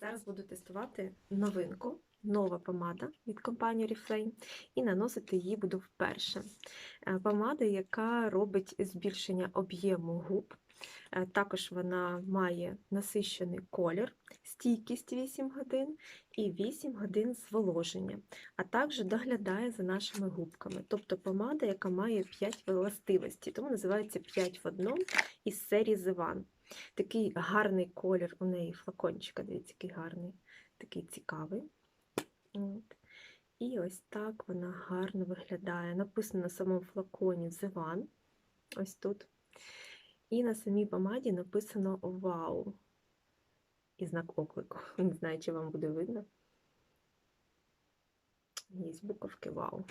Зараз буду тестувати новинку, нова помада від компанії Oriflame, і наносити її буду вперше. Е, Помада, яка робить збільшення об'єму губ. Е, Також вона має насищений колір, стійкість 8 годин і 8 годин зволоження, а також доглядає за нашими губками. Тобто помада, яка має 5 властивостей, тому називається 5 в одному із серії The One. Такий гарний колір у неї флакончика, дивіться, який гарний, такий цікавий. От. І ось так вона гарно виглядає. Написано на самому флаконі The One, ось тут. І на самій помаді написано Вау. І знак оклику. Не знаю, чи вам буде видно. Є буковки Вау.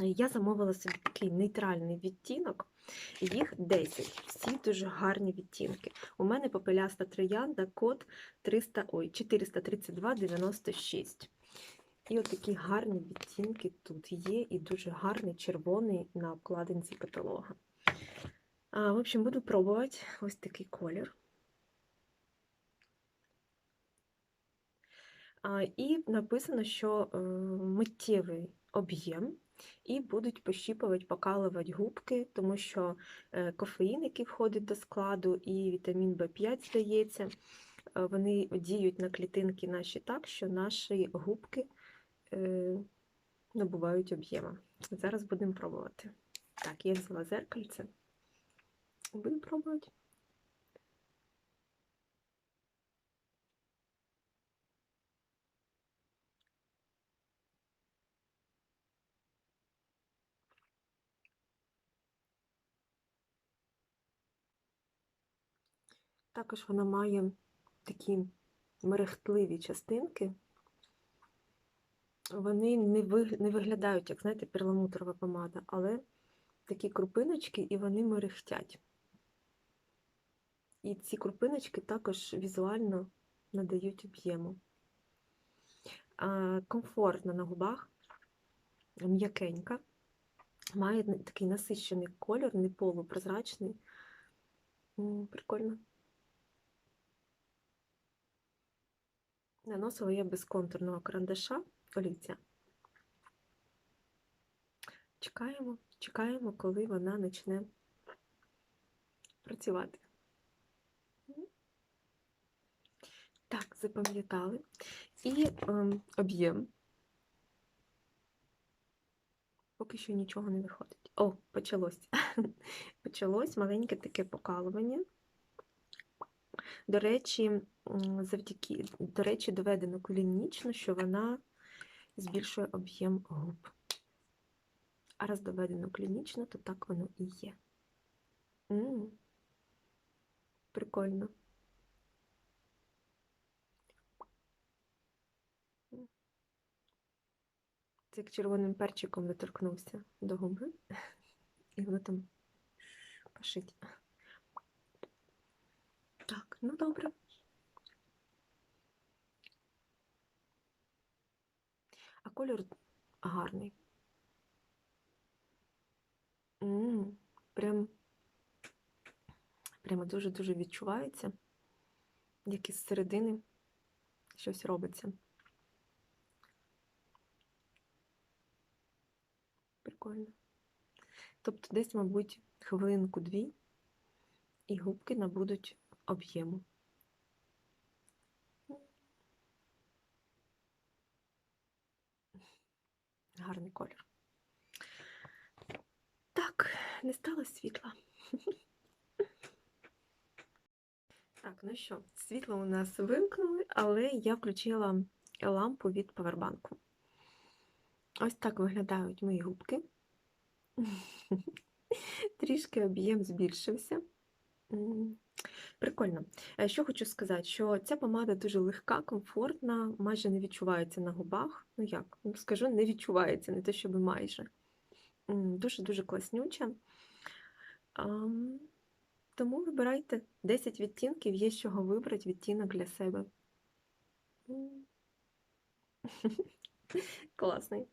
Я замовила собі такий нейтральний відтінок, їх 10, всі дуже гарні відтінки. У мене попеляста троянда, код 300, ой, 432,96. І от такі гарні відтінки тут є, і дуже гарний червоний на обкладинці каталога. А, в общем, буду пробувати ось такий колір. А, і написано, що е, миттєвий об'єм і будуть пощіпувати, покалувати губки, тому що е, кофеїн, який входить до складу, і вітамін В5, здається, е, вони діють на клітинки наші так, що наші губки е, набувають об'єму. Зараз будемо пробувати. Так, я взяла зеркальце. Будемо пробувати. Також вона має такі мерехтливі частинки. Вони не виглядають, як, знаєте, перламутрова помада, але такі крупиночки, і вони мерехтять. І ці крупиночки також візуально надають об'єму. Комфортно на губах, м'якенька, має такий насичений колір, не полупрозрачний. Прикольно. Наносила я без контурного карандаша олівця. Чекаємо, чекаємо, коли вона почне працювати. Так, запам'ятали. І ем, об'єм. Поки що нічого не виходить. О, почалось. Почалось маленьке таке покалування. До речі, завдяки, до речі, доведено клінічно, що вона збільшує об'єм губ. А раз доведено клінічно, то так воно і є. М, Прикольно. Це як червоним перчиком доторкнувся до губи, і воно там пашить. Так, ну добре. А кольор гарний. М, Прям, прямо дуже-дуже відчувається, як із середини щось робиться. Прикольно. Тобто десь, мабуть, хвилинку-дві, і губки набудуть об'єму. Гарний колір. Так, не стало світла. Так, ну що, світло у нас вимкнули, але я включила лампу від павербанку. Ось так виглядають мої губки. Трішки об'єм збільшився. Прикольно. Що хочу сказати, що ця помада дуже легка, комфортна, майже не відчувається на губах. Ну як, ну, скажу, не відчувається, не те, щоб майже. Дуже-дуже класнюча. Тому вибирайте 10 відтінків, є з чого вибрати відтінок для себе. Класний.